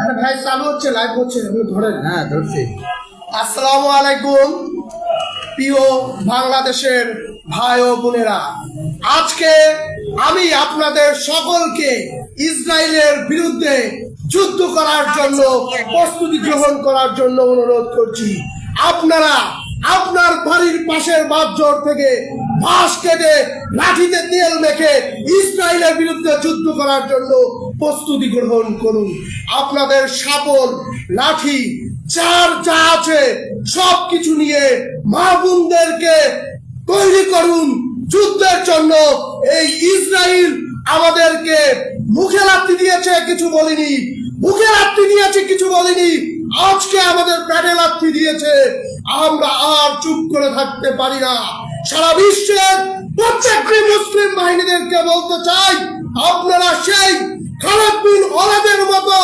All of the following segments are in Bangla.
আরে ভাই চালু হচ্ছে লাইভ হচ্ছে আপনি ধরেন। হ্যাঁ ধরছি। আসসালামু আলাইকুম প্রিয় বাংলাদেশের ভাই ও বোনেরা। আজকে আমি আপনাদের সকলকে ইসরায়েলের বিরুদ্ধে যুদ্ধ করার জন্য প্রস্তুতি গ্রহণ করার জন্য অনুরোধ করছি। আপনারা আপনার বাড়ির পাশের বাঁধজোর থেকে বাঁশ কেটে লাঠিতে তেল মেখে ইসরায়েলের বিরুদ্ধে যুদ্ধ করার জন্য প্রস্তুতি গ্রহণ করুন। আপনাদের সাপল লাঠি, যার যা আছে সব কিছু নিয়ে মা বোনদেরকে তৈরি করুন যুদ্ধের জন্য। এই ইসরায়েল আমাদেরকে মুখে লাত্তি দিয়েছে, কিছু বলিনি। মুখে লাত্তি দিয়েছে, কিছু বলিনি। আজকে আমাদের প্যাডে লাত্তি দিয়েছে। আমরা আর চুপ করে থাকতে পারি না। সারা বিশ্বের প্রত্যেকটি মুসলিম বাহিনীদেরকে বলতে চাই, আপনারা সেই খারাপ মতো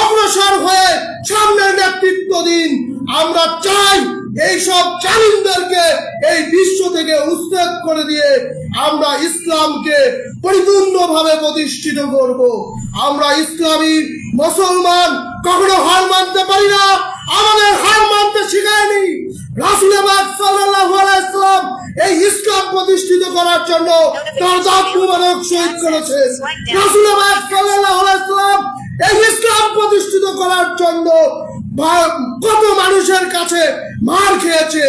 অগ্রসর হয়ে সামনের নেতৃত্ব দিন। আমরা চাই এই বিশ্ব থেকে উচ্ছেদ করে দিয়ে আমরা ইসলামকে পরিপূর্ণভাবে প্রতিষ্ঠিত করব। আমরা ইসলামী মুসলমান কখনো হার মানতে পারি না। আমাদের ইসলাম প্রতিষ্ঠিত করার জন্য ইসলাম প্রতিষ্ঠিত করার জন্য কত মানুষের কাছে মার খেয়েছে।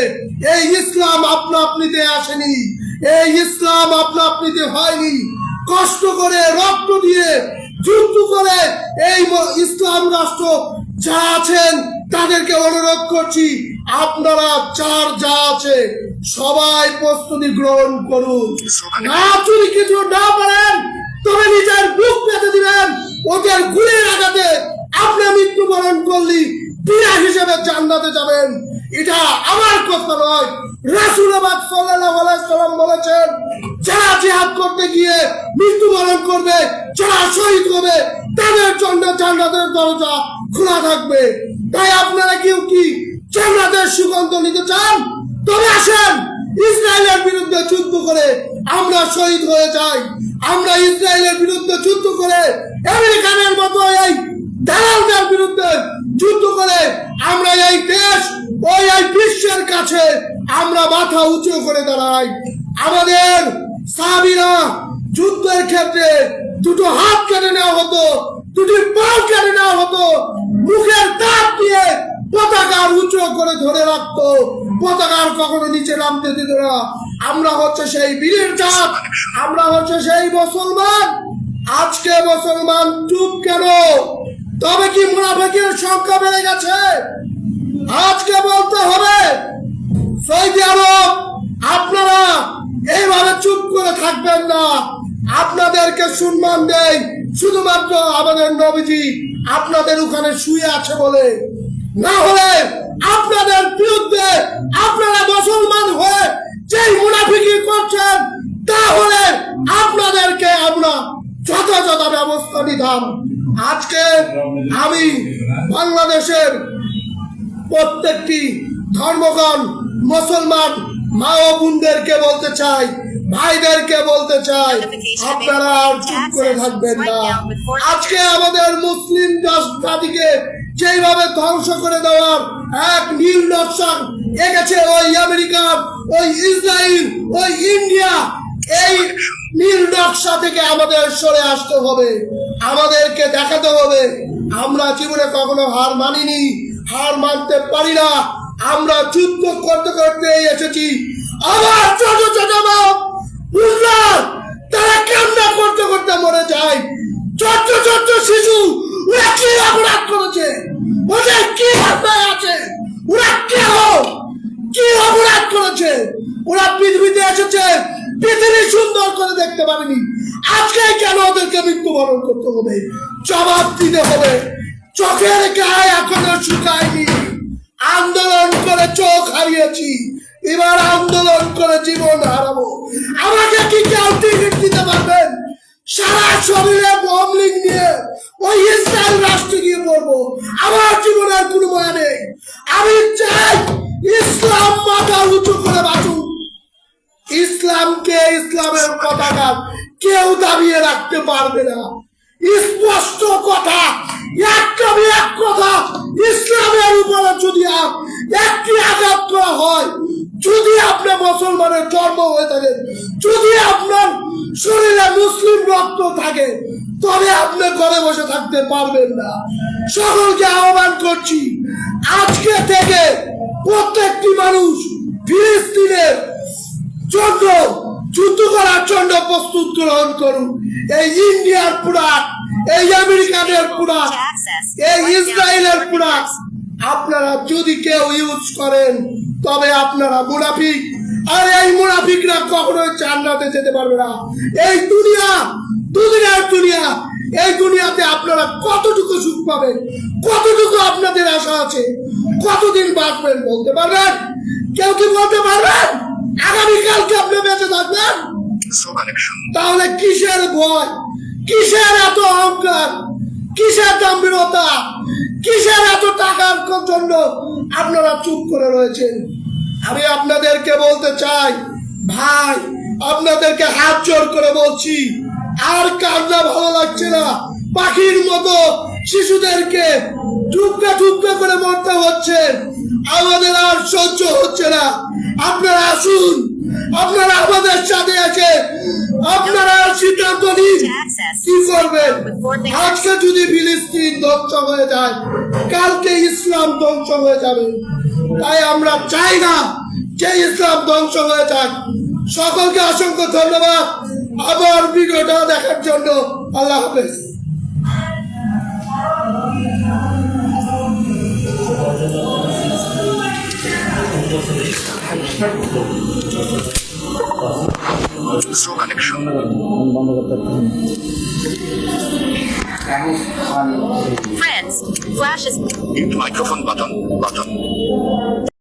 এই ইসলাম আপনা আপনিতে আসেনি। এই ইসলাম আপনা আপনিতে হয়নি। কষ্ট করে, রক্ত দিয়ে, যুদ্ধ করে এই ইসলাম রাষ্ট্র যা আছেন তাদেরকে অনুরোধ করছি, আপনারা চার যা আছে সবাই প্রস্তুতি গ্রহণ করুন। না চুরি কিছু না পারেন তবে নিজের বুক পেতে দিবেন, ওদের গুলির আঘাতে আপনি মৃত্যুবরণ করলি, বিনা হিসেবে জান্নাতে যাবেন। এটা আমার কথা নয় রাসুলাবাদ সাল্লাল্লাহু আলাইহি সাল্লাম বলেছেন, যারা জিহাদ করতে গিয়ে মৃত্যুবরণ করবে, যারা শহীদ হবে, তাদের জন্য জান্নাতের দরজা খোলা থাকবে। তাই আপনারা কেউ কি জান্নাতের সুগন্ধ নিতে চান? তবে আসেন, ইসরায়েলের বিরুদ্ধে যুদ্ধ করে আমরা শহীদ হয়ে যাই। আমরা ইসরায়েলের বিরুদ্ধে যুদ্ধ করে আমেরিকানের মতো এই দালালদের বিরুদ্ধে যুদ্ধ করে আমরা এই দেশ ওই এই বিশ্বের কাছে আমরা মাথা উঁচু করে দাঁড়াই। আমাদের সাহাবিরা যুদ্ধের ক্ষেত্রে দুটো হাত কেটে নেওয়া হতো। দুটি পাও কেটে নেওয়া হতো, মুখের দাঁত দিয়ে পতাকার উঁচু করে ধরে রাখতো। পতাকার কখনো নিচে নামতে দিত না। আমরা হচ্ছে সেই বীরের জাত, আমরা হচ্ছে সেই মুসলমান। আজকে মুসলমান চুপ কেন? তবে কি মুনাফেকের সংখ্যা বেড়ে গেছে? আজকে বলতে হবে সৌদি আরব আপনারা এইভাবে চুপ করে থাকবেন না। আপনাদেরকে সম্মান দেয় শুধুমাত্র আমাদের নবীজি আপনাদের ওখানে শুয়ে আছে বলে। না হলে আপনাদের বিরুদ্ধে আপনারা মুসলমান হয়ে যেই মুনাফিকি করছেন, তাহলে আপনাদেরকে আমরা যথাযথ ব্যবস্থা নিতাম। আজকে আমি বাংলাদেশের প্রত্যেকটি ধর্মগণ মুসলমান মা ও বোনদেরকে বলতে চাই ভাইদেরকে বলতে চাই আপনারা আর চুপ করে থাকবেন না। আজকে আমাদের মুসলিম জাতিকে যেইভাবে ধ্বংস করে দেওয়ার এক নীল নকশা এঁকেছে ওই আমেরিকা ওই ইসরায়েল ওই ইন্ডিয়া এই নীল নকশা থেকে আমাদের সরে আসতে হবে। আমাদেরকে দেখাতে হবে। আমরা জীবনে কখনো হার মানিনি হার মানতে পারি না। আমরা যুদ্ধ করতে করতে এসেছি। আবার ছোট ছোট বাপ বুঝলা তারা কান্না করতে করতে মরে যায়। শিশু, ওরা কি অপরাধ করেছে? ওদের কি অন্যায় আছে? ওরা কেন কি অপরাধ করেছে? ওরা পৃথিবীতে এসেছে, পৃথিবী সুন্দর করে দেখতে পারেনি। আজকে কেন ওদেরকে মৃত্যুবরণ করতে হবে? জবাব দিতে হবে। চোখের গায়ে এখনও শুকায়নি। আন্দোলন করে চোখ হারিয়েছি। এবার আন্দোলন করে জীবন হারাবো। আমাকে কি কেউ টিকিট দিতে পারবেন? সারা শরীরে বমলিং নিয়ে ওই ইসরায়েল রাষ্ট্রে গিয়ে পড়ব। আমার জীবনের কোনো ময়া নেই। আমি চাই ইসলাম মাথা উঁচু করে বাঁচুক। ইসলামকে ইসলামের পতাকা কেউ দাবিয়ে রাখতে পারবে না। স্পষ্ট কথা একটা এক কথা, ইসলামের উপরে যদি একটি আঘাত করা হয়, যদি আপনি মুসলমানের জন্ম হয়ে থাকে, যদি আপনার শরীরে মুসলিম রক্ত থাকে, তবে আপনি ঘরে বসে থাকতে পারবেন না। সকলকে আহ্বান করছি, আজকে থেকে প্রত্যেকটি মানুষ করার জন্য প্রস্তুত গ্রহণ করুন। এই ইন্ডিয়ার প্রোডাক্ট এই আমেরিকানের প্রোডাক্ট এই ইসরায়েলের প্রোডাক্ট আপনারা যদি কেউ ইউজ করেন তবে আপনারা মুনাফিক। আর এই মুনাফিকরা কখনোই জান্নাতে যেতে পারবে না। এই দুনিয়া দুনিয়ার দুনিয়া এই দুনিয়াতে আপনারা কতটুকু সুখ পাবেন কতটুকু আপনাদের আশা আছে কতদিন বাঁচবেন বলতে পারবেন? কেউ কি বলতে পারবেন? আগামীকালকে আপনি বেঁচে থাকবেন. তাহলে কিসের ভয়? কিসের এত অহংকার? কিসের গম্ভীরতা কিসের এত টাকার জন্য আপনারা চুপ করে রয়েছেন? আমি আপনাদেরকে বলতে চাই, ভাই, আপনাদেরকে হাত জোর করে বলছি, আর কান্না ভালো লাগছে না। পাখির মতো শিশুদেরকে টুকরা টুকরা করে মরতে হচ্ছে। আমাদের আর সহ্য হচ্ছে না। আপনারা আসুন। আপনারা আমাদের সাথে আছে আপনারা সিদ্ধান্ত নিন। কি করবেন? আজকে যদি ফিলিস্তিন ধ্বংস হয়ে যায় কালকে ইসলাম ধ্বংস হয়ে যাবে। তাই আমরা চাই না যে ইসলাম ধ্বংস হয়ে যাক। সকলকে অসংখ্য ধন্যবাদ। আবার ভিডিওটা দেখার জন্য আল্লাহ হাফেজ। Slow connection. Friends, flashes. Mute microphone button. Button.